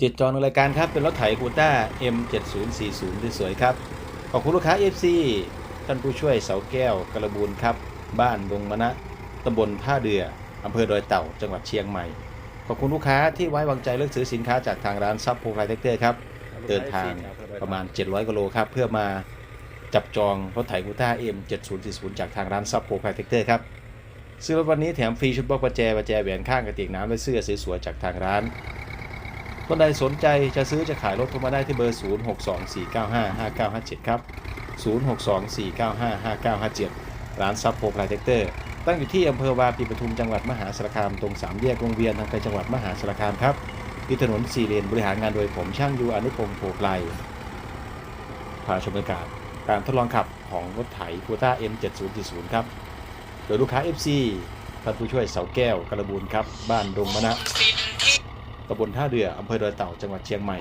จิตจองในรายการครับ เป็นรถไถกูต้า M7040 สวยๆครับ ขอบคุณลูกค้า FC ท่านผู้ช่วยเสาแก้วกระบูนครับ บ้านดงมะนะตำบลท่าเรืออำเภอดอยเต่า จังหวัดเชียงใหม่ ขอบคุณลูกค้าที่ไว้วางใจเลือกซื้อสินค้าจากทางร้านซับโพไคเทคเตอร์ครับ เดินทางประมาณ 700กิโลครับ เพื่อมาจับจองรถไถกูต้า M7040 จากทางร้านซับโพไคเทคเตอร์ครับซื้อรถวันนี้แถมฟรีชุดบล็อกประแจประแจแหวนข้างกระติกน้ำและเสื้อสวยๆจากทางร้าน คนใดสนใจจะซื้อจะขายรถโทรมาได้ที่เบอร์ 0624955957 ครับ 0624955957 ร้านซับโพไพรเทคเตอร์ ตั้งอยู่ที่อำเภอวาปีปทุมจังหวัดมหาสารคาม ตรงสามแยกวงเวียนทางไปจังหวัดมหาสารคามครับที่ถนนสี่เลนบริหารงานโดยผมช่างยูอนุพงศ์โพไกลพาชมบรรยากาศการทดลองขับของรถไถคูต้า M7040 ครับ โดยลูกค้า FC ท่านผู้ช่วยเสาแก้วกระบูนครับ บ้านดงมะนะ ตำบลท่าเรืออำเภอดอยเต่าจังหวัดเชียงใหม่